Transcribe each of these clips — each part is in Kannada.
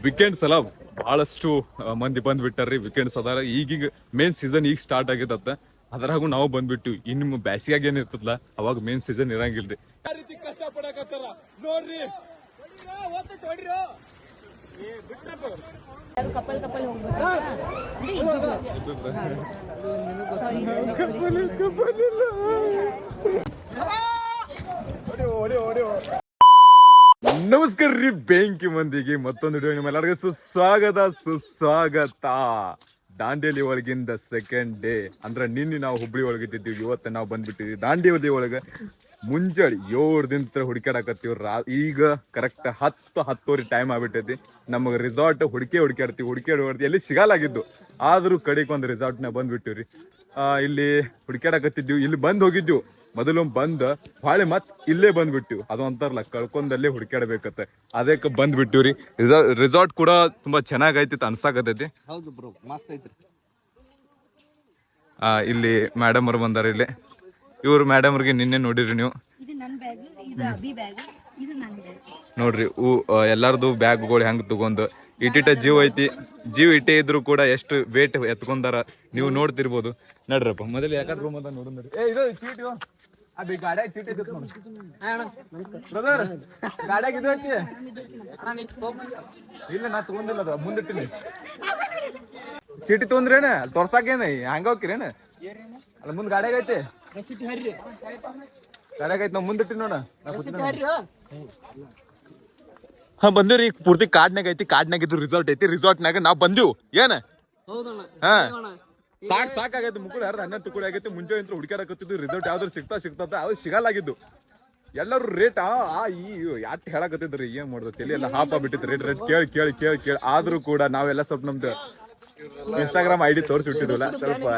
ವೀಕೆಂಡ್ಸ್ ಅಲ್ಲ ಬಹಳಷ್ಟು ಆ, ಮಂದಿ ಬಂದ್ಬಿಟ್ಟಾರ್ರಿ ವೀಕೆಂಡ್ಸ್ ಅದಾರ ಈಗೀಗ ಮೇನ್ ಸೀಸನ್ ಈಗ ಸ್ಟಾರ್ಟ್ ಆಗಿದತ್ತ ಅದ್ರಾಗು ನಾವು ಬಂದ್ಬಿಟ್ಟು ಇನ್ನು ಬ್ಯಾಸಿಯಾಗ ಏನ್ ಇರ್ತದಲ್ಲ ಅವಾಗ ಮೇನ್ ಸೀಸನ್ ಇರಂಗಿಲ್ರಿ ಯಾವ ರೀತಿ ಕಷ್ಟ ಪಡಕತ್ತಾರ ನೋಡ್ರಿ ಕಪಲ್ ಕಪಲ್ ಹೋಗ್ಬೇಕು ನಮಸ್ಕಾರ ರೀ, ಬೆಂಕಿ ಮಂದಿಗೆ ಮತ್ತೊಂದು ವಿಡಿಯೋ ನಿಮ್ಮೆಲ್ಲರಿಗೂ ಸುಸ್ವಾಗತ ಸುಸ್ವಾಗತ. ದಾಂಡೇಲಿ ಒಳಗಿಂದ ಸೆಕೆಂಡ್ ಡೇ ಅಂದ್ರೆ ನಿನ್ನೆ ನಾವು ಹುಬ್ಳಿ ಒಳಗಿದ್ದೀವಿ ಇವತ್ತು ನಾವು ಬಂದ್ಬಿಟ್ಟಿದ್ವಿ. ದಾಂಡೇಲಿ ಒಳಗೆ ಮುಂಜಾನೆ ದಿನ ಹುಡುಕಾಡಕತ್ತೀವಿ ರಾ, ಈಗ ಕರೆಕ್ಟ್ ಹತ್ತು, ಹತ್ತುವರೆ ಟೈಮ್ ಆಗ್ಬಿಟ್ಟೈತಿ. ನಮಗೆ ರಿಸಾರ್ಟ್ ಹುಡುಕಿ ಹುಡುಕಾಡ್ತೀವಿ ಹುಡುಕಿ ಹುಡುಕಾಡ್ತೀವಿ ಎಲ್ಲಿ ಸಿಗಲಾಗಿದ್ದು? ಆದರೂ ಕಡೆಗೆ ಒಂದು ರಿಸಾರ್ಟ್ನ ಬಂದ್ಬಿಟ್ಟಿವ್ರಿ. ಇಲ್ಲಿ ಹುಡುಕಾಡಕತ್ತಿದ್ವಿ ಇಲ್ಲಿ ಬಂದ್ ಹೋಗಿದ್ವಿ. ಮೊದಲು ಬಂದ ಬಾಳೆ ಮತ್ ಇಲ್ಲೇ ಬಂದ್ಬಿಟ್ಟು ಅದು ಅಂತಾರಲ್ಲ ಕಳ್ಕೊಂಡಲ್ಲೇ ಹುಡುಕಾಡ್ಬೇಕತ್ತೆ ಅದಕ್ಕೆ ಬಂದ್ಬಿಟ್ಟಿವ್ರಿ ರಿಸಾರ್ಟ್ ಕೂಡ ತುಂಬಾ ಚೆನ್ನಾಗೈತಿ ಅನ್ಸಾಕತೈತಿ ಹೌದು ಬ್ರೋ ಮಸ್ತ್ ಐತ್ರಿ. ಆ, ಇಲ್ಲಿ ಮೇಡಮ್ ಅವ್ರು ಬಂದಾರ ಇಲ್ಲಿ. ಇವ್ರು ಮೇಡಮ್ ಅವ್ರಿಗೆ ನಿನ್ನೆ ನೋಡಿರಿ ನೀವು. ಇದು ನನ್ ಬ್ಯಾಗ್ ಇದು ಅಭಿ ಬ್ಯಾಗ್ ಇದು ನನ್ ಬ್ಯಾಗ್ ನೋಡ್ರಿ ಹೂ ಎಲ್ಲಾರ್ದು ಬ್ಯಾಗ್ಗಳು ಹೆಂಗ್ ತಗೊಂಡು. ಇಟ್ಟಿಟ ಜೀವ ಐತಿ. ಜೀವ ಇಟ್ಟೆ ಇದ್ರು ಕೂಡ ಎಷ್ಟು ವೇಟ್ ಎತ್ಕೊಂಡಾರ ನೀವು ನೋಡ್ತಿರ್ಬೋದು. ನಡ್ರಪ್ಪ ಮೊದಲು ಯಾಕಂದ್ರೆ ರೂಮ್ ಅದೇ ಗಾಡ್ಯಾಗ ಚೀಟಿ ಇದ್ದತ್ ನೋಡು. ಬ್ರದರ್ ಗಾಡ್ಯಾಗ ಇದು ಹಚ್ಚಿ. ಇಲ್ಲ ನಾ ತಗೊಂಡಿಲ್ಲ ಅದು ಮುಂದಿಟ್ಟಿನಿ ಚೀಟಿ ತೊಂದ್ರೇನ ಅಲ್ಲಿ ತೋರ್ಸಾಕೇನ? ಹಂಗ ಹೋಗ್ಕಿರೇನ ಅಲ್ಲ ಮುಂದ್ ಗಾಡ್ಯಾಗ ಐತಿ ಗಾಡ್ಯಾಗ ಐತಿ ನಾವ್ ಮುಂದಿಟ್ಟಿನಿ ನೋಡ. ಹಾ ಬಂದಿವ್ರಿ ಪೂರ್ತಿ ಕಾಡ್ನಾಗ ಐತಿ ಕಾಡ್ನಾಗ ಇದ್ದು ರಿಸಾರ್ಟ್ ಐತಿ ರಿಸಾರ್ಟ್ನಾಗ ನಾವ್ ಬಂದಿವ್ ಏನ? ಹೌದಣ್ಣ ಹಾ. ಸಾಕ್ ಸಾಕಾಗೈತಿ ಮುಕ್ಕಳು ಯಾರು ಹನ್ನೆರಡು ತುಕುಳಿ ಆಗೈತಿ ಮುಂಚೆ ಅಂತ ಹುಡುಕಾಡಕತ್ತಿದ್ದು ರಿಸಲ್ಟ್ ಯಾವ್ದಾರು ಸಿಗ್ತಾ ಸಿಗ್ತಾ ಅದು ಸಿಗಲಾಗಿದ್ದು ಎಲ್ಲರೂ ರೇಟ್ ಆ ಈ ಯಾಟ್ ಹೇಳಕತ್ತಿದ್ರಿ ಏನ್ ಮಾಡೋದು ತಲೆ ಎಲ್ಲ ಹಾಪ ಬಿಟ್ಟಿತ್ತು ರೇಟ್ ರೇಟ್ ಕೇಳಿ ಕೇಳಿ ಕೇಳಿ ಕೇಳಿ ಆದ್ರೂ ಕೂಡ ನಾವೆಲ್ಲ ಸ್ವಲ್ಪ ನಮ್ದು ಇನ್ಸ್ಟಾಗ್ರಾಮ್ ಐಡಿ ತೋರಿಸಿಟ್ಟಿದ್ವಲ್ಲ ಸ್ವಲ್ಪ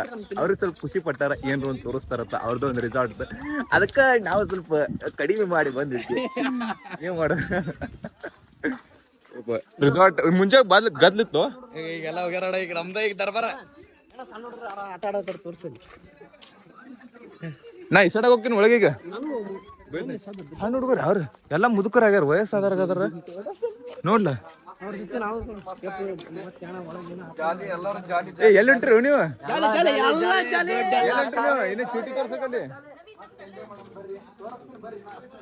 ಅವ್ರಿಗೆ ಸ್ವಲ್ಪ ಖುಷಿ ಪಟ್ಟಾರ ಏನ್ರು ಒಂದು ತೋರಿಸ್ತಾರತ್ತ ಅವ್ರದ್ದು ಒಂದು ರಿಸಾರ್ಟ್ ಅದಕ್ಕೆ ನಾವು ಸ್ವಲ್ಪ ಕಡಿಮೆ ಮಾಡಿ ಬಂದಿದ್ವಿ. ಏನ್ ಮಾಡ? ರಿಸಾರ್ಟ್ ಮುಂಚೆ ಬದ್ಲ ಗದ್ಲಿತ್ತು? ಈಗೆಲ್ಲ ಹೋಗ್ಯಾರ ಈಗ ನಮ್ದ ಈಗ ದರ್ಬಾರ. ನಾ ಈ ಸೈಡ್ ಹೋಗ್ತೀನಿ ಒಳಗೀಗ ಸಣ್ಣ ಹುಡುಗರು ಅವ್ರು ಎಲ್ಲ ಮುದುಕರ ಆಗ್ಯಾರ ವಯಸ್ಸಾದಾರ ನೋಡ್ಲ. ಎಲ್ಲಿ ಹೊಂಟ್ರಿ ನೀವು?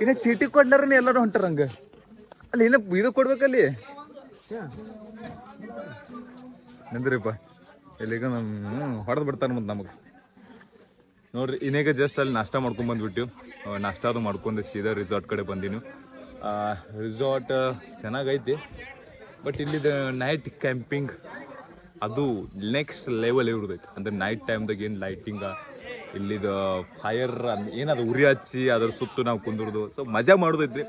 ಇನ್ನ ಚೀಟಿ ಕೊಡ್ಲಾರ ಎಲ್ಲರೂ ಹೊಂಟಾರ ಹಂಗ? ಅಲ್ಲಿ ಇನ್ನ ಇದು ಕೊಡ್ಬೇಕಲ್ಲಿ. ನಿಂದ್ರಿಪ್ಪ. ಇಲ್ಲಿಗ ನಮ್ಮ ಹೊಡೆದು ಬಿಡ್ತಾರೆ ಮತ್ತು ನಮಗೆ. ನೋಡ್ರಿ, ಇನ್ನೀಗ ಜಸ್ಟ್ ಅಲ್ಲಿ ನಾಷ್ಟ ಮಾಡ್ಕೊಂಡ್ ಬಂದ್ಬಿಟ್ಟು ನಾಷ್ಟ ಅದು ಮಾಡ್ಕೊಂಡು, ಸೀದಾ ರಿಸಾರ್ಟ್ ಕಡೆ ಬಂದೀನಿ. ರಿಸಾರ್ಟ್ ಚೆನ್ನಾಗೈತಿ. ಬಟ್ ಇಲ್ಲಿದ ನೈಟ್ ಕ್ಯಾಂಪಿಂಗ್ ಅದು ನೆಕ್ಸ್ಟ್ ಲೆವೆಲ್ ಇರ್ತೈತಿ ಅಂದರೆ ನೈಟ್ ಟೈಮ್ದಾಗ ಏನು ಲೈಟಿಂಗ ಇಲ್ಲಿದ ಫೈರ್ ಏನದು ಉರಿ ಹಚ್ಚಿ, ಅದ್ರ ಸುತ್ತು ನಾವು ಕುಂದಿರೋದು. ಸೊ ಮಜಾ ಮಾಡೋದೈತ್ರಿ.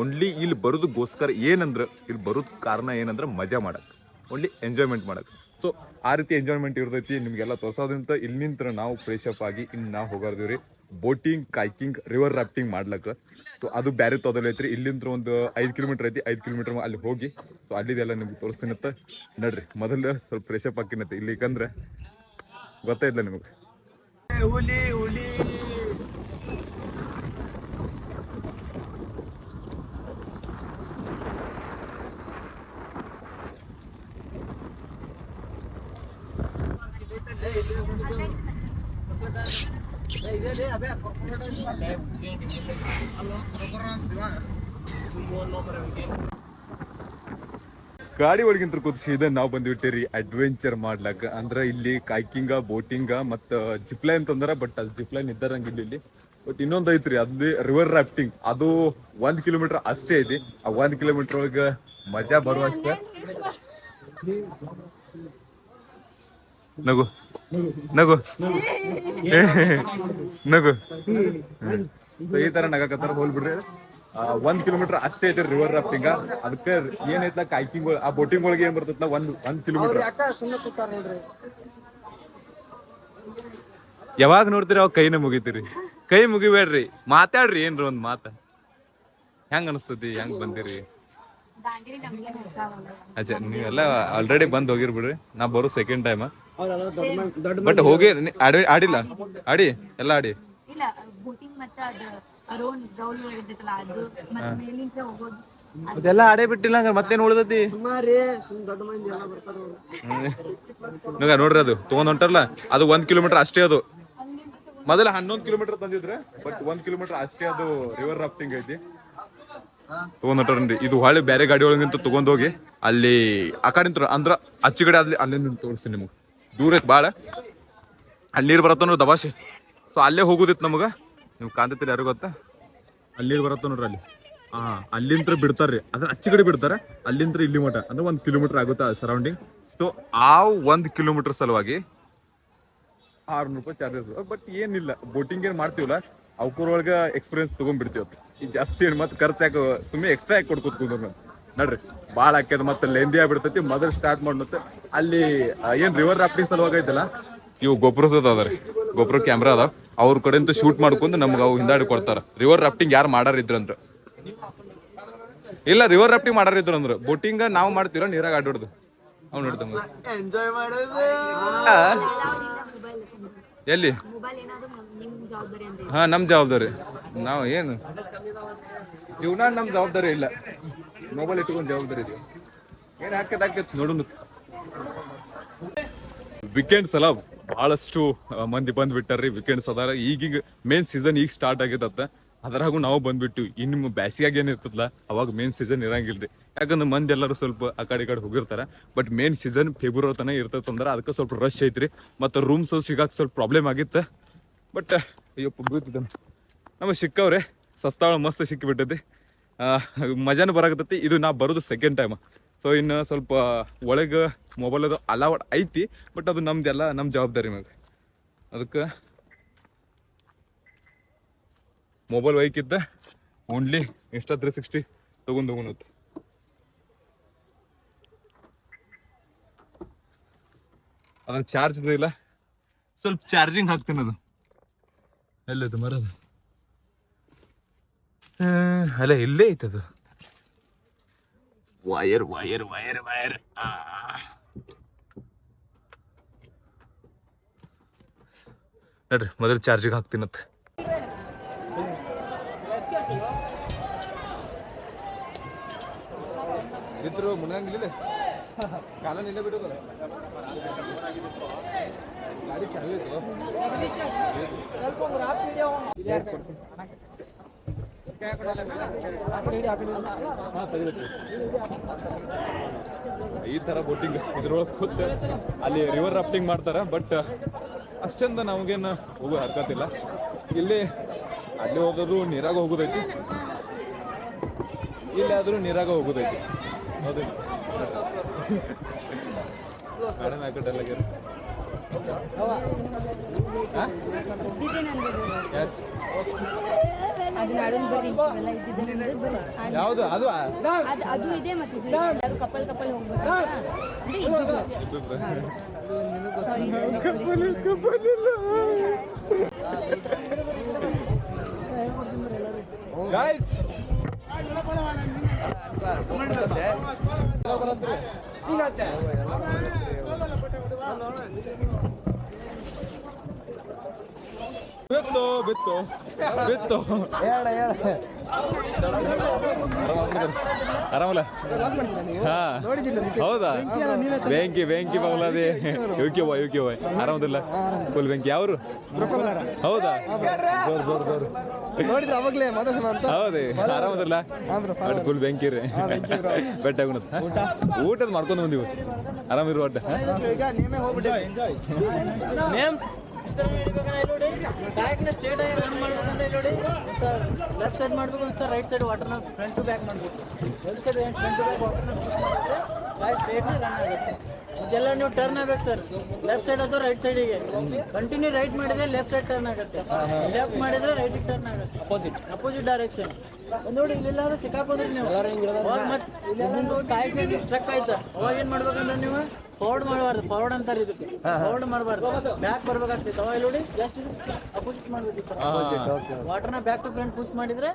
ಓನ್ಲಿ ಇಲ್ಲಿ ಬರೋದಕ್ಕೋಸ್ಕರ ಏನಂದ್ರೆ, ಇಲ್ಲಿ ಬರೋದ್ ಕಾರಣ ಏನಂದ್ರೆ ಮಜಾ ಮಾಡಕ್ಕೆ ಓನ್ಲಿ ಎಂಜಾಯ್ಮೆಂಟ್ ಮಾಡಕ್. ಸೊ ಆ ರೀತಿ ಎಂಜಾಯ್ಮೆಂಟ್ ಇರ್ತೈತಿ, ನಿಮಗೆಲ್ಲ ತೋರ್ಸೋದಂತ ಇಲ್ಲಿಂತ್ರ ನಾವು ಫ್ರೆಶ್ ಅಪ್ ಆಗಿ ಇನ್ನು ನಾವು ರೀ. ಬೋಟಿಂಗ್ ಕೈಕಿಂಗ್ ರಿವರ್ ರಾಫ್ಟಿಂಗ್ ಮಾಡ್ಲಕ್ಕ ಸೊ ಅದು ಬ್ಯಾರೆ ತೊದಲ್ ಐತ್ರಿ. ಇಲ್ಲಿಂತ್ರ ಒಂದು ಐದು ಕಿಲೋಮೀಟರ್ ಐತಿ. ಐದು ಕಿಲೋಮೀಟರ್ ಅಲ್ಲಿ ಹೋಗಿ ಸೊ ಅಲ್ಲಿದೆಲ್ಲ ನಿಮ್ಗೆ ತೋರಿಸ್ತೀನತ್ತ ನಡ್ರಿ. ಮೊದಲು ಸ್ವಲ್ಪ ಫ್ರೆಶ್ ಅಪ್ ಹಾಕಿನತ್ತೆ ಇಲ್ಲಿಕಂದ್ರೆ ಗೊತ್ತಾಯ್ತಲ್ಲ ನಿಮಗೆ. ಹುಲಿ ಹುಲಿ. ಗಾಡಿ ಒಳಗಿಂತ ಇದೆ. ನಾವು ಬಂದ್ಬಿಟ್ಟಿರಿ ಅಡ್ವೆಂಚರ್ ಮಾಡ್ಲಕ್ಕ ಅಂದ್ರೆ ಇಲ್ಲಿ ಕಾಯ್ಕಿಂಗ, ಬೋಟಿಂಗ ಮತ್ತ ಜಿಪ್ಲೈನ್ ಅಂತಂದ್ರ ಬಟ್ ಅದು ಜಿಪ್ಲೈನ್ ಇದ್ದಾರಂಗಿಲ್ಲ ಇಲ್ಲಿ ಬಟ್ ಇನ್ನೊಂದ್ ಐತ್ರಿ ಅದು ರಿವರ್ ರಾಫ್ಟಿಂಗ್ ಅದು ಒಂದ್ ಕಿಲೋಮೀಟರ್ ಅಷ್ಟೇ ಐತಿ ಆ ಒಂದ್ ಕಿಲೋಮೀಟರ್ ಒಳಗ ಮಜಾ ಬರುವಷ್ಟೇ. ನಗು. ನಗು. ನಗು. ಈ ತರ ನಗಕತ್ತಾರ ಹೋಲ್ ಬಿಡ್ರಿ. ಒಂದ್ ಕಿಲೋಮೀಟರ್ ಅಷ್ಟೇ ಐತಿ ರಿವರ್ ರಾಫ್ಟಿಂಗ್ ಅದಕ್ಕೆ ಏನೈತ್ಲ ಕೈಕಿಂಗ್ ಆ ಬೋಟಿಂಗ್ ಒಳಗೆ ಏನ್ ಬರ್ತೈತ್ಲ ಒಂದ್ ಒಂದ್ ಕಿಲೋಮೀಟರ್. ಯಾವಾಗ ನೋಡ್ತೀರಿ ಅವಾಗ ಕೈನ ಮುಗಿತೀರಿ. ಕೈ ಮುಗಿಬೇಡ್ರಿ. ಮಾತಾಡ್ರಿ ಏನ್ರಿ ಒಂದ್ ಮಾತ. ಹೆಂಗ್ ಅನಸ್ತತಿ ಹೆಂಗ್ ಬಂದಿರಿ? ಅಜ್ಜ ನೀವೆಲ್ಲ ಆಲ್ರೆಡಿ ಬಂದ್ ಹೋಗಿರ್ಬಿಡ್ರಿ. ನಾ ಬರೋ ಸೆಕೆಂಡ್ ಟೈಮ್ ಅವ್ರೆಲ್ಲ ದೊಡ್ಡ ಮಂದಿ- ಬಟ್ ಹೋಗಿ ಆಡಿ ಆಡಿಲ್ಲ? ಆಡಿ ಎಲ್ಲ ಆಡಿ? ಇಲ್ಲ ಬೋಟಿಂಗ್ ಮತ್ತೆ ಅದು ಅದು ಮೇಲಿಂದ ಹೋಗೋದು. ಅದೆಲ್ಲ ಆಡೇ ಬಿಟ್ಟಿಲ್ಲ ಹಂಗ ಮತ್ತೇನ್ ಉಳ್ದತಿ ಸುಮಾರಿ ಸುಮ್ ದೊಡ್ಡ ಮಂದಿ ಎಲ್ಲ ಬರ್ತಾರ ನೋಗ ನೋಡ್ರಿ ಅದು ತಗೊಂಡ್ ಹೊಂಟಾರಲ್ಲ ಅದು ಒಂದ್ ಕಿಲೋಮೀಟರ್ ಅಷ್ಟೇ ಅದು. ಮೊದಲ ಹನ್ನೊಂದು ಕಿಲೋಮೀಟರ್ ತಂದಿದ್ರೆ ಬಟ್ ಒಂದ್ ಕಿಲೋಮೀಟರ್ ಅಷ್ಟೇ ಅದು ರಿವರ್ ರಾಫ್ಟಿಂಗ್ ಐತಿ. ತಗೊಂಡ್ ಹೊಂಟಾರನ್ರಿ ಇದು ಹೊಳೆ ಬೇರೆ ಗಾಡಿ ಒಳಗಿಂತ ತಗೊಂಡ್ ಹೋಗಿ ಅಲ್ಲಿ ಆ ಕಡೆ ಅಂದ್ರ ಅಚ್ಚಿಗಡೆ ಆದ್ಲಿ ಅಲ್ಲಿಂದ ತೋರಿಸ್ತೀನಿ ನಿಮಗೆ. ದೂರ ಬಾಳ. ಭಾಳ ಅಲ್ಲಿ ನೀರು ಬರತ್ತ ನೋಡ್ರಿ ದಬಾಶಿ ಸೊ ಅಲ್ಲೇ ಹೋಗುದಿತ್ತು ನಮಗ. ನೀವು ಕಾಂತೈತಿಲ್ಲ ಯಾರು ಗೊತ್ತಾ? ಅಲ್ಲಿ ಬರತ್ತ ನೋಡ್ರಿ ಅಲ್ಲಿ. ಹಾ ಅಲ್ಲಿಂತ್ರ ಬಿಡ್ತಾರ್ರಿ. ಅದ್ರ ಅಚ್ಚ ಕಡೆ ಬಿಡ್ತಾರೆ. ಅಲ್ಲಿಂತ್ರ ಇಲ್ಲಿ ಮಠ. ಅಂದ್ರೆ ಒಂದ್ ಕಿಲೋಮೀಟರ್ ಆಗುತ್ತೆ ಸರೌಂಡಿಂಗ್ ಸೊ ಆ ಒಂದ್ ಕಿಲೋಮೀಟರ್ ಸಲುವಾಗಿ ಆರ್ನೂರು ರೂಪಾಯಿ ಚಾರ್ಜಸ್ ಬಟ್ ಏನಿಲ್ಲ. ಬೋಟಿಂಗ್ ಏನ್ ಮಾಡ್ತೀವಲ್ಲ, ಅವಕ್ರೊಳಗ ಎಕ್ಸ್ಪೀರಿಯನ್ಸ್ ತಗೊಂಡ್ಬಿಡ್ತೀವಿ. ಜಾಸ್ತಿ ಏನು ಮತ್ತೆ ಖರ್ಚು ಯಾಕೆ ಸುಮ್ಮನೆ ಎಕ್ಸ್ಟ್ರಾ ಯಾಕೆ ಕೊಡ್ಕೊತ ಕುಂದ್ರು ನೋಡ್ರಿ. ಭಾಳ ಹಾಕ್ಯದ ಮತ್ತೆ ಲೆಂದಿ ಆಗ್ಬಿಡ್ತೈತಿ ಮೊದಲು ಸ್ಟಾರ್ಟ್ ಮಾಡಿ ಮತ್ತೆ ಅಲ್ಲಿ ಏನ್ ರಿವರ್ ರಾಫ್ಟಿಂಗ್ ಸಲುವಾಗ ಐತಲ್ಲ? ಇವು ಗೊಬ್ಬರ ರೀ ಗೊಬ್ಬರ ಕ್ಯಾಮ್ರಾ ಅದಾವ. ಅವ್ರ ಕಡೆಯಿಂದ ಶೂಟ್ ಮಾಡ್ಕೊಂಡು ನಮ್ಗೆ ಅವು ಹಿಂದಾಡಿ ಕೊಡ್ತಾರ. ರಿವರ್ ರಾಫ್ಟಿಂಗ್ ಯಾರು ಮಾಡಾರ ಇದ್ರಂದ್ರ ಇಲ್ಲ ರಿವರ್ ರಾಫ್ಟಿಂಗ್ ಮಾಡಾರ ಅಂದ್ರೆ. ಅಂದ್ರ ಬೋಟಿಂಗ್ ನಾವು ಮಾಡ್ತೀರ ನೀರಾಗ ಆಡೋಡ್ದು. ಅವ್ ನೋಡ್ತಂಗ ಎಂಜಾಯ್ ಮಾಡೋದು. ಎಲ್ಲಿ? ಹಾ ನಮ್ ಜವಾಬ್ದಾರಿ. ನಾವು ಏನು? ಜೀವನ ನಮ್ ಜವಾಬ್ದಾರಿ ಇಲ್ಲ. ಮೊಬೈಲ್ ಇಟ್ಕೊಂಡು ಜವಾಬ್ದಾರಿ ಇದೆಯಾ? ಏನ್ ಹಾಕದ್ ಹಾಕತ್ ನೋಡೋಣ ವೀಕೆಂಡ್ಸ್ ಅಲ್ಲ ಬಹಳಷ್ಟು ಮಂದಿ ಬಂದ್ಬಿಟ್ಟಾರ್ರಿ ವೀಕೆಂಡ್ಸ್ ಅದಾರ. ಈಗೀಗ ಮೇನ್ ಸೀಸನ್ ಈಗ ಸ್ಟಾರ್ಟ್ ಆಗೈತತ್ತ ಅದ್ರಾಗೂ ನಾವು ಬಂದ್ಬಿಟ್ಟು ಇನ್ನು ಬ್ಯಾಸಿಯಾಗ ಏನಿರ್ತದಲ್ಲ ಅವಾಗ ಮೇನ್ ಸೀಸನ್ ಇರಂಗಿಲ್ರಿ. ಯಾಕಂದ್ರೆ ಮಂದಿ ಎಲ್ಲರೂ ಸ್ವಲ್ಪ ಆ ಕಡೆ ಈ ಕಡೆ ಹೋಗಿರ್ತಾರ. ಬಟ್ ಮೇನ್ ಸೀಸನ್ ಫೆಬ್ರವರಿ ತನಕ ಇರ್ತದಂದ್ರ ಅದಕ್ಕೆ ಸ್ವಲ್ಪ ರಶ್ ಐತ್ರಿ. ಮತ್ತೆ ರೂಮ್ಸ್ ಸಿಗಾಕ್ ಸ್ವಲ್ಪ ಪ್ರಾಬ್ಲಮ್ ಆಗಿತ್ತು. ಬಟ್ ಅಯ್ಯಪ್ಪ, ಬೀಳ್ತಿದ್ದಾನೆ. ನಮಗೆ ಸಿಕ್ಕವ್ರೆ ಸಸ್ತಾಳ ಮಸ್ತ್ ಸಿಕ್ಕಿಬಿಟ್ಟೈತಿ. ಮಜಾನು ಬರಾಕತ್ತೈತಿ. ಇದು ನಾ ಬರೋದು ಸೆಕೆಂಡ್ ಟೈಮ್ ಸೊ ಇನ್ನು ಸ್ವಲ್ಪ ಒಳಗೆ ಮೊಬೈಲ್ ಅದು ಅಲೌಡ್ ಐತಿ ಬಟ್ ಅದು ನಮ್ದೆಲ್ಲ ನಮ್ಮ ಜವಾಬ್ದಾರಿ ಮ್ಯಾಗ ಅದಕ್ಕೆ ಮೊಬೈಲ್ ಒಯ್ಕಿದ್ದ ಓನ್ಲಿ ಇನ್ಸ್ಟಾ ತ್ರೀ ಸಿಕ್ಸ್ಟಿ ತಗೊಂಡು ಹೋಗೋಣತ್ತು ಅದನ್ನು ಚಾರ್ಜ್ ಇಲ್ಲ ಸ್ವಲ್ಪ ಚಾರ್ಜಿಂಗ್ ಹಾಕ್ತೀನಿ ಅದು. ಎಲ್ಲದು ಮರದ? ಅಲ್ಲ ಇಲ್ಲೇ ಐತದು. ವಯರ್ ವಯರ್ ವಯರ್ ವಯರ್ ನೋಡ್ರಿ ಮೊದಲು ಚಾರ್ಜಿಗೆ ಹಾಕ್ತೀನತ್ ಇದ್ರು ಮುನಂಗಿಲ್ಲ ಕಾಲ ನಿಲ್ಲ ಬಿಡೋದು. ಗಾಡಿ ಚಾಲು ಈ ತರ ಬೋಟಿಂಗ್ ಇದ್ರೊಳಗೆ ಕೂತು ಅಲ್ಲಿ ರಿವರ್ ರಾಫ್ಟಿಂಗ್ ಮಾಡ್ತಾರೆ ಬಟ್ ಅಷ್ಟಂದ ನಮಗೇನು ಹೋಗೋ ಹರ್ಕತ್ತಿಲ್ಲ. ಇಲ್ಲಿ, ಅಲ್ಲಿ ಹೋಗೋದು ನೀರಾಗ ಹೋಗೋದೈತಿ. ಇಲ್ಲಿ ಆದ್ರೂ ನೀರಾಗ ಹೋಗೋದೈತಿ. ಹೌದು. ಹಾಕಟ್ಟೆಲ್ಲ ಇದ್ದಿದ್ದೆ ಯಾವುದು ಅದು ಅದ್- ಇದೆ ಮತ್ತೆ ಇದು. ಎಲ್ಲರೂ ಕಪಲ್ ಕಪಲ್ ಹೋಗ್ಬೇಕು ಅಂದ್ರೆ ಗಾಯ್ಸ್ ಬಿತ್ತು. ಬಿತ್ತು. ಆರಾಮಲ್ಲ? ಹಾ. ಹೌದಾ? ಬೆಂಕಿ ಬೆಂಕಿ ಬಗ್ಲಾದಿ ಯುಕೆ ಬಾಯ್ ಯುಕೆ ಬಾಯ್ ಆರಾಮದಿಲ್ಲ? ಫುಲ್ ಬೆಂಕಿ ಅವರು ಹೌದಾ? ಜೋರ್ ಜೋರ್ ಜೋರ್. ನೋಡಿದ್ರೆ ಅವಾಗ್ಲೇ ಮಾತಾಡ್ಸೋಣ ಅಂತ ಹೌದೇ ಆರಾಮದಿಲ್ಲ? ಫುಲ್ ಬೆಂಕಿ ರೀ. ಬೆಟ್ಟ ಊಟದ ಮಾಡ್ಕೊಂಡು ಬಂದಿವಿ. ಆರಾಮಿರು ಒಟ್ಟ. ನೇಮ್ ಬ್ಯಾಕ್ನ ಸ್ಟೇಟ್ ಆಗಿ ರನ್ ಮಾಡ್ಬೇಕಂತ ಇಲ್ಲಿ ನೋಡಿ ಸರ್ ಲೆಫ್ಟ್ ಸೈಡ್ ಮಾಡಬೇಕು ಸರ್ ರೈಟ್ ಸೈಡ್ ವಾಟರ್ನ ಫ್ರಂಟ್ ಟು ಬ್ಯಾಕ್ ಮಾಡಬೇಕು. Left side front to back ವಾಟರ್ನ ಮಾಡಿದ್ರೆ ಬ್ಯಾಕ್ ಸ್ಟ್ರೇಟ್ನ ರನ್ ಆಗುತ್ತೆ. ಇದೆಲ್ಲ ನೀವು ಟರ್ನ್ ಆಗ್ಬೇಕು ಸರ್ ಲೆಫ್ಟ್ ಸೈಡ್ ಅಥವಾ ರೈಟ್ ಸೈಡಿಗೆ ಕಂಟಿನ್ಯೂ ರೈಟ್ ಮಾಡಿದ್ರೆ ಲೆಫ್ಟ್ ಸೈಡ್ ಟರ್ನ್ ಆಗುತ್ತೆ. ಲೆಫ್ಟ್ ಮಾಡಿದ್ರೆ ರೈಟ್ ಟರ್ನ್ ಆಗುತ್ತೆ. ಅಪೋಸಿಟ್ ಅಪೋಸಿಟ್ ಡೈರೆಕ್ಷನ್ ನೋಡಿ ಇಲ್ಲೆಲ್ಲಾದ್ರೂ ಸಿಕ್ಕಾಕೋದ್ರಿ ನೀವು. ಮತ್ತೆ ಇಲ್ಲೆಲ್ಲ ಕಾಯ್ಕೊಂಡು ಸ್ಟ್ರಕ್ ಆಯ್ತು? ಅವಾಗ ಏನ್ ಮಾಡ್ಬೇಕಂದ್ರೆ ನೀವು? ಫಾರ್ವರ್ಡ್ ಮಾಡಬಾರ್ದು ಫಾರ್ವರ್ಡ್ ಅಂತಾರೆ ಇದಕ್ಕೆ. ಫಾರ್ವರ್ಡ್ ಮಾಡಬಾರ್ದು. ಬ್ಯಾಕ್ ಬರ್ಬೇಕಾಗ್ತಿತ್ತು ಅವಾಗ ಇಲ್ಲಿ ನೋಡಿ ಜಸ್ಟ್ ಅಪೋಸಿಟ್ ಮಾಡ್ಬೇಕಿತ್ತು ವಾಟರ್ನ ಬ್ಯಾಕ್ ಟು ಫ್ರಂಟ್ ಪುಷ್ ಮಾಡಿದ್ರೆ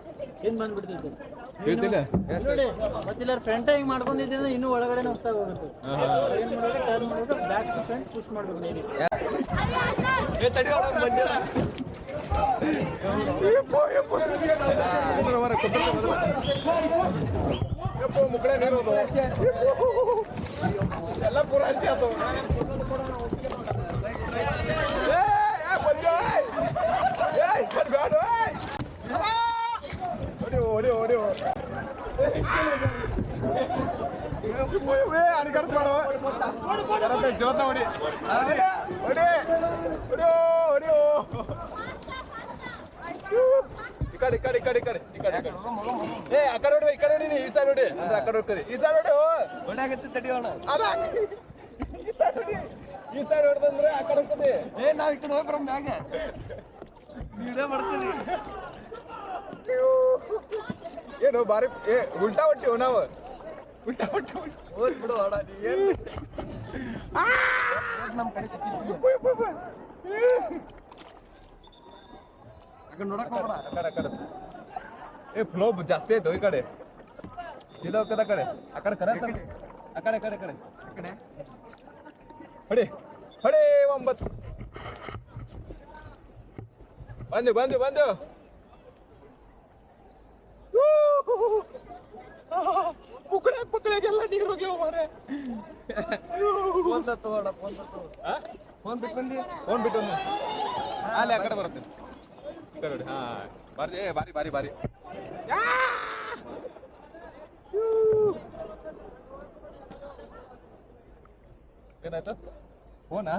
ಏನ್ ಬಂದ್ಬಿಡ್ತಿತ್ತು ಹೇಳ್ತಿಲ್ಲ ನೋಡಿ ಮತ್ತಿಲ್ಲ ಫ್ರಂಟ್ ಹಿಂಗ್ ಮಾಡ್ಕೊಂಡಿದ್ದೆ ಅಂದ್ರೆ ಇನ್ನೂ ಒಳಗಡೆ ಹೋಗ್ತಾ ಹೋಗುತ್ತೆ. ಏನ್ ಮಾಡ್ಬೇಕು ಟರ್ನ್ ಮಾಡ್ಬೇಕು ಬ್ಯಾಕ್ ಟು ಫ್ರಂಟ್ ಪುಷ್ ಮಾಡ್ಬೇಕು ಯಪ್ಪೋ ಮುಕ್ಕಳೆ ನೀರೋದು ಎಲ್ಲ ಪೂರ ಹಸಿ ಆತು ಏ, ಏ, ಬಂದ್ಯೋ, ಏಯ್. ಏಯ್, ಬಂದ್ಬ್ಯಾಡು, ಏಯ್. ಆ! ಹೊಡಿಯೋ, ಹೊಡಿಯೋ, ಹೊಡಿಯೋ. ಅಣಿಗಡಿಸ್ಬೇಡ ಜೋತ ಹೊಡಿ ಹೊಡಿ ಹೊಡಿ ಹೊಡಿಯೋ ಹೊಡಿಯೋ ಈ ಕಡೆ ಕಡೆ ಕಡೆ ಕಡೆ. ಈ ಕಡೆ ಕಡೆ. ಏ ಆ ಕಡೆ ಹೊಡಿ ಈ ಕಡೆ ಹೊಡಿ ನೀ, ಈ ಸೈಡ್ ನೋಡಿ ಅಂದ್ರೆ ಆ ಕಡೆ ಹೊಡ್ಕರಿ ಈ ಸೈಡ್ ನೋಡಿ ಹೊಡಾಗತ್ತೆ ತಡಿಯೋಣ ಅದ. ಈ ಸೈಡ್ ಹೊಡಿ ಈ ಸೈಡ್ ಹೊಡೆದಂದ್ರೆ ಆ ಕಡೆ ಹೋಗ್ತದೆ ಏ ನಾವ್ ಈ ಕಡೆ ಹೋಗಿ ಬರೋ ಮ್ಯಾಗ ವಿಡಿಯೋ ಮಾಡ್ತೀನಿ ಏನು ಬಾರಿ ಏ ಉಲ್ಟಾ ಹೊಟ್ಟಿವ್ ನಾವು? ಉಲ್ಟಾ ಹೊಟ್ಟಿ ಹೋದ್ ಬಿಡು ನೀ ಏನ್? ನಮ್ ಕಡೆ ಸಿಕ್ಕಿದ್ವಿ ಆಗ ನೋಡಕ್ ಹೋಗ್ಬೇಡ ಆ ಕಡೆ ಆ ಕಡೆ ಏ ಫ್ಲೋ ಜಾಸ್ತಿ ಆಯ್ತು ಈ ಕಡೆ ಸೀದಾ ಹೋಗ್ತದ ಆ ಕಡೆ ಆ ಕಡೆ ಕರೆ ಅಂತಾನೆ. ಆ ಕಡೆ ಆ ಕಡೆ ಆ ಕಡೆ ಆ ಕಡೆ ಹೊಡಿ ಹೊಡಿ ಒಂಬತ್ತು ಬಂದು ಬಂದು ಬಂದು ಪುಕ್ಕಡೆ ಪುಕ್ಕಡೆಗೆಲ್ಲ ನೀರು ಹೋಗ್ಯಾವ ಮಾರೆ ಫೋನ್ ತಗೋಣ ಫೋನ್ ತಗೋ ಫೋನ್ ಬಿಟ್ಟು ಬಂದಿ ಫೋನ್ ಬಿಟ್ಟು ಒಂದು ಅಲ್ಲಿ ಆ ಕಡೆ ಬರುತ್ತೆ ಈ ಕಡೆ ಹಾ ಬಾರಿ ಬಾರಿ ಬಾರಿ! ಏನಾಯ್ತು? ಫೋನಾ?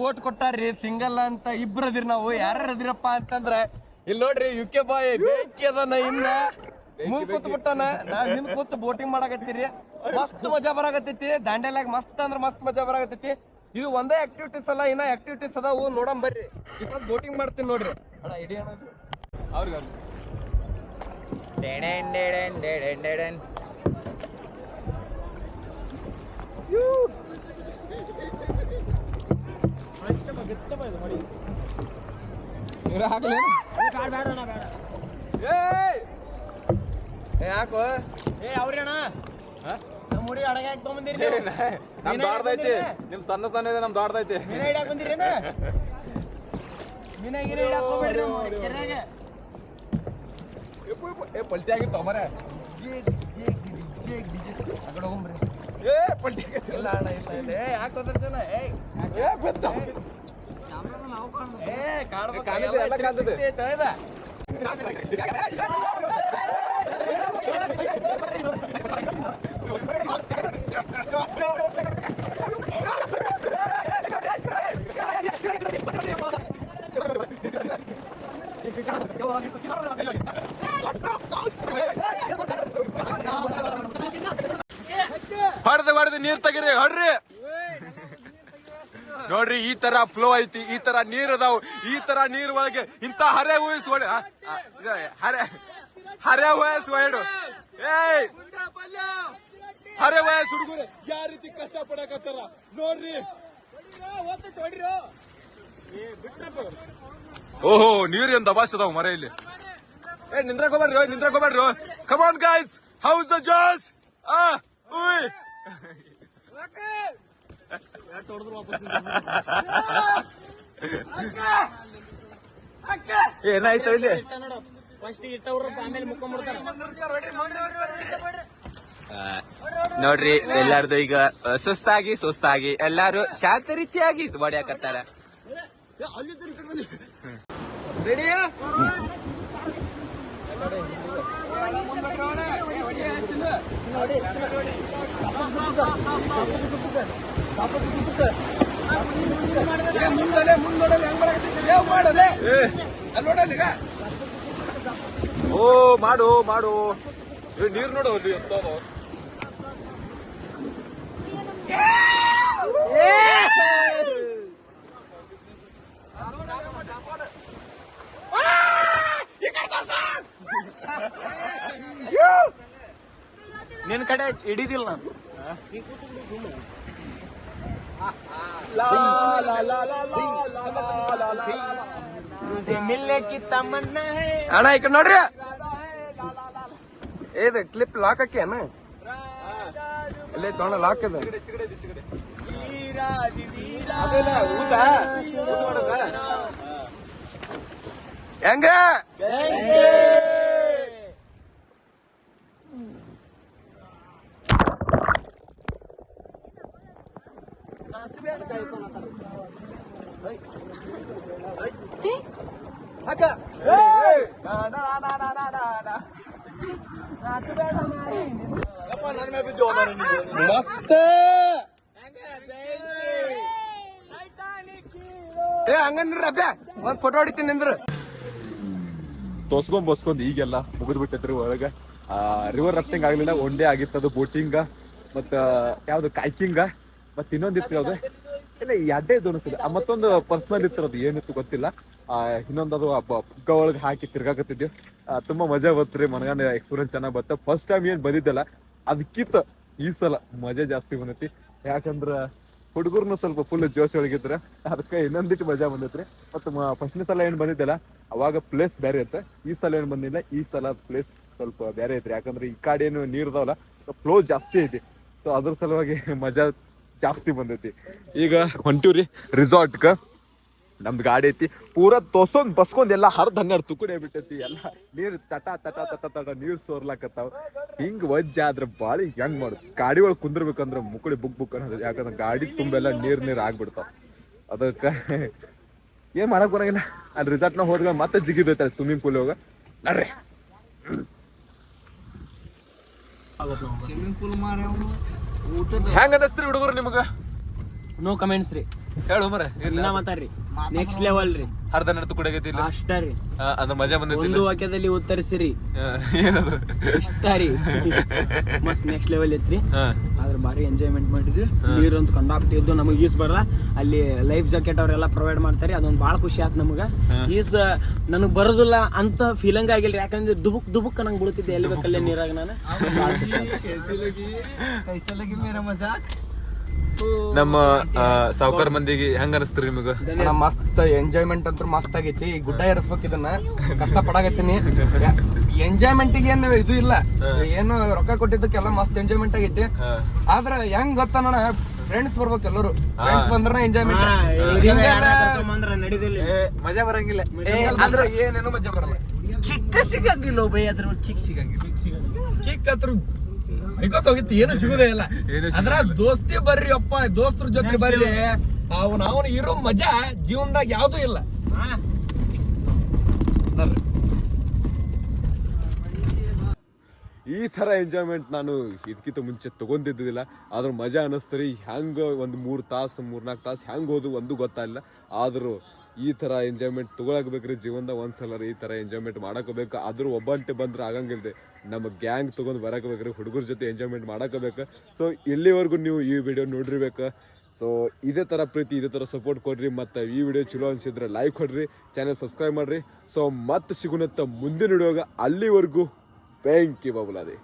ಬೋಟ್ ಕೊಟ್ಟಾರ್ರಿ ಸಿಂಗಲ್ ಅಂತ ಇಬ್ರು ಅದಿರ್ ನಾವು ಯಾರ್ಯಾರದಿರಪ್ಪ ಅಂತಂದ್ರ ಇಲ್ಲಿ ನೋಡ್ರಿ ಯು ಕೆ ಬಾಯ್ ಬೆಂಕಿ ಅದನ ಇನ್ನ ಮುಂದ್ ಕೂತ್ ಬಿಟ್ಟನ ನಾ ಹಿಂದ್ ಕೂತ್ ಬೋಟಿಂಗ್ ಮಾಡಾಕತ್ತೀರಿ. ಮಸ್ತ್ ಮಜಾ ಬರಾಕತ್ತೈತಿ. ದಾಂಡೇಲಾಗ ಮಸ್ತ್ ಅಂದ್ರ ಮಸ್ತ್ ಮಜಾ ಬರಾಕತ್ತೈತಿ. ಇದು ಒಂದೇ ಆಕ್ಟಿವಿಟೀಸ್ ಅಲ್ಲ ಇನ್ನ ಆಕ್ಟಿವಿಟೀಸ್ ಅದಾವು ನೋಡಂ ಬರ್ರಿ. ಇವತ್ತು ಬೋಟಿಂಗ್ ಮಾಡ್ತೀನಿ ನೋಡ್ರಿ. ಅಣ್ಣ ಇಡೀ ಅಣ್ಣ. ಅವ್ರಿಗೆ ಯಾಕೋ ಏ ಅವ್ರಿ ನಮ್ಮ ಹುಡಿ ಅಡಗ ಹಾಕಿ ತೊಗೊಂಬಂದಿರಿ ನಮ್ ದೊಡ್ಡದೈತಿ ನಿಮ್ ಸಣ್ಣ ಸಣ್ಣ ಇದೆ ನಮ್ ದೊಡ್ಡದೈತಿ ಮೀನ ಹಿಡಿಯಾಕ ಬಂದಿರೇನ ಮೀನ ಗಿನ ಹಿಡಿಯಾಕ ಹೋಗ್ಬೇಡ್ರಿ ನಮ್ಮ ಕೆರೆಯಾಗ. ಏ ಪಲ್ಟಿ ಆಗಿತ್ತು ಮರೆ ಜಿ ಕಡೆ ಹೋಗ್ರಿ ಏ ಪಲ್ಟಿ ಆಗಿತ್ತು ಇಲ್ಲ ಅಣ್ಣ ಇಲ್ಲ ಇಲ್ಲ ಏ ಯಾಕೆ ಏ ಏ ಗೊತ್ತ ಏ ಕಾಣ್ಬೇಕು ಕಾಣ್ತದೆ, ಎಲ್ಲ ಕಾಣ್ತದೆ. ತಿಳಿದ ಹೊಡೆದು ಹೊಡೆದು, ನೀರ್ ತೆಗಿರಿ, ಹೊಡ್ರಿ. ನೋಡ್ರಿ, ಈ ತರ ಫ್ಲೋ ಐತಿ, ಈ ತರ ನೀರ್ ಅದಾವ, ಈ ತರ ನೀರ್ ಒಳಗೆ ಇಂತ ಹರೆ ಹೂಯಿಸ್ ಹರೆ ಹರೆ ಹೊಡು ಏಯ್! ಹರೆ ವಯಸ್ ಹುಡುಗರು? ಯಾವ ರೀತಿ ಕಷ್ಟ ಪಡಕತ್ತಾರ ನೋಡ್ರಿ ಓಹೋ ನೀರ್ ಏನ್ ದಬಾಸ್ ಅದಾವ ಮರ ಇಲ್ಲಿ. ಏ ನಿಂದ್ರಕ್ ಹೋಗ್ಬೇಡ್ರಿ ನಿಂದ್ರಕ್ ಹೋಗ್ಬೇಡ್ರಿ ಕಮಾನ್ ಗೈಸ್ ಹೌಸ್ ದ ಜಾಸ್ ಆ ಉಯ್. ಏನಾಯ್ತು ಇಲ್ಲಿ? ಫಸ್ಟ್ ಇಟ್ಟವರು ಆಮೇಲೆ ಮುಕ್ಕೊಂಡ್ಬಿಡ್ತಾರ ನೋಡ್ರಿ, ಎಲ್ಲಾರ್ದು ಈಗ ಸುಸ್ತಾಗಿ ಸುಸ್ತಾಗಿ, ಎಲ್ಲಾರು ಶಾಂತ ರೀತಿಯಾಗಿ ಹೊಡ್ಯಾಕತ್ತಾರ ಓ ಮಾಡು ಮಾಡು. ನೀರ್ ನೋಡು ಅಲ್ಲಿ ಎಂತ ಅದಾವ. ನಿನ್ ಕಡೆ ಹಿಡಿದಿಲ್ಲ ನಾನು ಅಣ್ಣ ಈ ಕಡೆ ನೋಡ್ರಿ ಏದ ಕ್ಲಿಪ್ ಲಾಕ್ ಹಾಕಿ ಅಣ್ಣ ಅಲ್ಲೇ ತೊಗೊಂಡ ಲಾಕ್ ಅದ ಅದೇನ ಊಟ ಊಟ ಮಾಡೋದಾ? ಹೆಂಗ ಮಸ್ತ್ ಏ ಹಂಗಂದ್ರ ಒಂದ್ ಫೋಟೋ ಹೊಡಿತೀನಿ ನಿಂದ್ರ ತೋಸ್ಕೊಂಡ್ ಬಸ್ಕೊಂಡ್ ಈಗೆಲ್ಲ ಮುಗಿದ್ ಬಿಟ್ಟೈತ್ರಿ ಒಳಗ. ರಿವರ್ ರಫ್ಟಿಂಗ್ ಆಗ್ಲಿಲ್ಲ ಒಂದೇ ಆಗಿತ್ತು ಅದು ಬೋಟಿಂಗ ಮತ್ತ ಯಾವ್ದು ಕಾಯ್ಕಿಂಗ ಮತ್ತೆ ಇನ್ನೊಂದಿತ್ತು ಯಾವ್ದು? ಇಲ್ಲ ಅನಿಸ್ತದೆ ಆ, ಮತ್ತೊಂದು ಪರ್ಸನಲ್ ಇತ್ತು ಅದು ಏನಿತ್ತು ಗೊತ್ತಿಲ್ಲ. ಆ, ಇನ್ನೊಂದು ಅದು ಪುಗ್ಗ ಒಳಗೆ ಹಾಕಿ ತಿರ್ಗಾಕತ್ತಿದ್ವಿ. ತುಂಬಾ ಮಜಾ ಬತ್ರಿ ಮನಗಾನ ಎಕ್ಸ್ಪೀರಿಯನ್ಸ್ ಚೆನ್ನಾಗಿ ಬತ್ತ ಫಸ್ಟ್ ಟೈಮ್ ಏನ್ ಬಂದಿದ್ದಲ್ಲ ಅದಕ್ಕಿಂತ ಈ ಸಲ ಮಜಾ ಜಾಸ್ತಿ ಬಂದೈತಿ. ಯಾಕಂದ್ರ ಹುಡುಗರ್ನು ಸ್ವಲ್ಪ ಫುಲ್ ಜೋಶ್ ಒಳಗಿದ್ರ ಅದಕ್ಕೆ ಇನ್ನೊಂದಿಟ್ಟು ಮಜಾ ಬಂದೈತ್ರಿ ಮತ್ತು ಫಸ್ಟ್ನೇ ಸಲ ಏನ್ ಬಂದಿದ್ದಲ್ಲ ಅವಾಗ ಪ್ಲೇಸ್ ಬೇರೆ ಇತ್ತು. ಈ ಸಲ ಏನು ಬಂದಿಲ್ಲ ಈ ಸಲ ಪ್ಲೇಸ್ ಸ್ವಲ್ಪ ಬೇರೆ ಐತ್ರಿ. ಯಾಕಂದ್ರೆ ಈ ಕಾಡೇನು ಏನು ನೀರ್ ಇದಾವಲ್ಲ ಫ್ಲೋ ಜಾಸ್ತಿ ಐತಿ. ಸೊ ಅದ್ರ ಸಲುವಾಗಿ ಮಜಾ ಜಾಸ್ತಿ ಬಂದೈತಿ. ಈಗ ಹೊಂಟೂರಿ ರಿಸಾರ್ಟ್ಗ ನಮ್ದು ಗಾಡಿ ಐತಿ. ಪೂರ ತೊಸೊಂದ್ ಬಸ್ಕೊಂಡ್ ಎಲ್ಲ ಹರ್ದ್ ಹನ್ನೆರಡು ತುಕುಡೆ ಬಿಟ್ಟೈತಿ ಎಲ್ಲ ನೀರ್ ತಟ ತಟ ತಟ ತಟ ನೀರ್ ಸೋರ್ಲಾಕತ್ತಾವ. ಹಿಂಗ್ ವಜ್ಜ ಆದ್ರೆ ಬಾಳಿ ಹೆಂಗ್ ಮಾಡುದು? ಗಾಡಿ ಒಳಗ್ ಕುಂದ್ರಬೇಕಂದ್ರ ಮುಕುಳಿ ಬುಕ್ ಬುಕ್ ಅನ್ನೋದು. ಯಾಕಂದ್ರೆ ಗಾಡಿ ತುಂಬೆಲ್ಲ ನೀರ್ ನೀರ್ ಆಗ್ಬಿಡ್ತಾವ. ಅದಕ್ಕ ಏನ್ ಮಾಡಕ್ ಬರಂಗಿಲ್ಲ. ಅಲ್ಲಿ ರಿಸಾರ್ಟ್ನ ಹೋದ್ಗ ಮತ್ತೆ ಜಿಗಿದೈತೆ ಸ್ವಿಮ್ಮಿಂಗ್ ಪೂಲ್ ಹೋಗ ನಡ್ರಿ. ಹೆಂಗ ಅನಸ್ತ್ರಿ ಹುಡುಗರು ನಿಮಗ? ನೋ ಕಮೆಂಟ್ಸ್ ರೀ. ಹೇಳು ಮರ ಇಲ್ಲ ಮಾತಾಡ್ರಿ. ನೆಕ್ಸ್ಟ್ ಲೆವೆಲ್ ರೀ. ಅರ್ಧ ನಡೆದು ಕೂಡ ಅಷ್ಟ ರೀ. ಅದ್ರ ಮಜಾ ಬಂದೈತಿ ಒಂದು ವಾಕ್ಯದಲ್ಲಿ ಉತ್ತರಿಸಿರಿ. ಏನದು? ಇಷ್ಟ ರೀ. ಮಸ್ತ್ ನೆಕ್ಸ್ಟ್ ಲೆವೆಲ್ ಆದ್ರೆ ಭಾರಿ ಎಂಜಾಯ್ಮೆಂಟ್ ಮಾಡಿದ್ವಿ. ನೀರು ಅಂತ ಕಂಡಾಕ್ತಿದ್ದು ನಮಗೆ ಈಸ್ ಬರಲ್ಲ. ಅಲ್ಲಿ ಲೈಫ್ ಜಾಕೆಟ್ ಅವರೆಲ್ಲ ಪ್ರೊವೈಡ್ ಮಾಡ್ತಾರೆ ಅದೊಂದು ಭಾಳ ಖುಷಿ ಆಯ್ತು ನಮಗೆ. ಈಸ್ ನನಗೆ ಬರೋದಿಲ್ಲ ಅಂತ ಫೀಲಿಂಗ್ ಆಗಿಲ್ಲ ಯಾಕಂದ್ರೆ ದುಬುಕ್ ದುಬುಕ್ ನಂಗೆ ಬೀಳ್ತಿದ್ದೆ ಎಲ್ಲಿ ಬೇಕಲ್ಲೇ ನೀರಾಗ ನಾನು. ಭಾಳ ಖುಷಿ ಆಯ್ತು. ನಮ್ಮ ಸಾವುಕಾರ ಮಂದಿಗೆ ಹೆಂಗ ಅನಸ್ತ್ರಿ ನಿಮಗ? ಮಸ್ತ್ ಎಂಜಾಯ್ಮೆಂಟ್ ಅಂತ ಮಸ್ತ್ ಆಗೈತಿ. ಈ ಗುಡ್ಡ ಏರಿಸ್ಬೇಕು ಇದನ್ನ. ಕಷ್ಟ ಪಡಾಕತ್ತೀನಿ ಎಂಜಾಯ್ಮೆಂಟ್ ಏನು ಇದು ಇಲ್ಲ. ಏನು ರೊಕ್ಕ ಕೊಟ್ಟಿದ್ದಕ್ಕೆಲ್ಲ ಮಸ್ತ್ ಎಂಜಾಯ್ಮೆಂಟ್ ಆಗೈತಿ. ಆದ್ರ ಹೆಂಗ್ ಗೊತ್ತಣ್ಣ ಫ್ರೆಂಡ್ಸ್ ಬರ್ಬೇಕು ಎಲ್ಲರೂ. ಫ್ರೆಂಡ್ಸ್ ಬಂದ್ರ ಎಂಜಾಯ್ಮೆಂಟ್ ಮಜಾ ಬರಂಗಿಲ್ಲ. ಆದ್ರೆ ಏನೇನು ಮಜಾ ಬರಲ್ಲ. ಕಿಕ್ಕ ಸಿಗಂಗಿಲ್ಲ ಬೈ ಅದ್ರ ಕಿಕ್ ಸಿಗಂಗಿಲ್ಲ. ಕಿಕ್ ಹತ್ರ ಹೋಗಿತ್ತು ಏನು ಸಿಗುದೇ ಇಲ್ಲ. ಅದ್ರ ದೋಸ್ತಿ ಬರ್ರಿ ಅಪ್ಪ ದೋಸ್ತರ ಜೊತೆ ಬರ್ರಿ. ಅವನ ಅವನ ಇರೋ ಮಜಾ ಜೀವನದಾಗ ಯಾವ್ದು ಇಲ್ಲ. ಈ ತರ ಎಂಜಾಯ್ಮೆಂಟ್ ನಾನು ಇದಕ್ಕಿಂತ ಮುಂಚೆ ತಗೊಂಡಿದ್ದಿಲ್ಲ ಆದ್ರೂ ಮಜಾ ಅನಿಸ್ತರಿ ಹ್ಯಾಂಗ್ ಒಂದು ಮೂರ್ ತಾಸು ಮೂರ್ನಾಲ್ಕು ತಾಸು ಹ್ಯಾಂಗ್ ಹೋದು ಒಂದು ಗೊತ್ತಾಗಿಲ್ಲ ಆದ್ರೂ ಈ ತರ ಎಂಜಾಯ್ಮೆಂಟ್ ತಗೊಳಕ್ಬೇಕ್ರಿ ಜೀವನದಾಗ ಒಂದ್ಸಲ ಈ ತರ ಎಂಜಾಯ್ಮೆಂಟ್ ಮಾಡಕೋಬೇಕು ಆದ್ರೂ ಒಬ್ಬಂಟೆ ಬಂದ್ರೆ ಆಗಂಗಿಲ್ದೆ. ನಮ್ಮ ಗ್ಯಾಂಗ್ ತೊಗೊಂಡು ಬರಕ್ಕೆ ಬೇಕ್ರಿ ಹುಡುಗರ ಜೊತೆ ಎಂಜಾಯ್ಮೆಂಟ್ ಮಾಡಕೋಬೇಕು. ಸೊ ಇಲ್ಲಿವರೆಗೂ ನೀವು ಈ ವಿಡಿಯೋ ನೋಡಿರ್ಬೇಕು. ಸೊ ಇದೇ ಥರ ಪ್ರೀತಿ, ಇದೇ ಥರ ಸಪೋರ್ಟ್ ಕೊಡ್ರಿ. ಮತ್ತು ಈ ವಿಡಿಯೋ ಚಲೋ ಅನ್ಸಿದ್ರೆ ಲೈಕ್ ಕೊಡ್ರಿ ಚಾನಲ್ ಸಬ್ಸ್ಕ್ರೈಬ್ ಮಾಡ್ರಿ. ಸೊ ಮತ್ತೆ ಸಿಗುನತ್ತ ಮುಂದಿನ ವಿಡಿಯೋಗ ಅಲ್ಲಿವರೆಗೂ ಯು ಬಬುಲಾದೆ.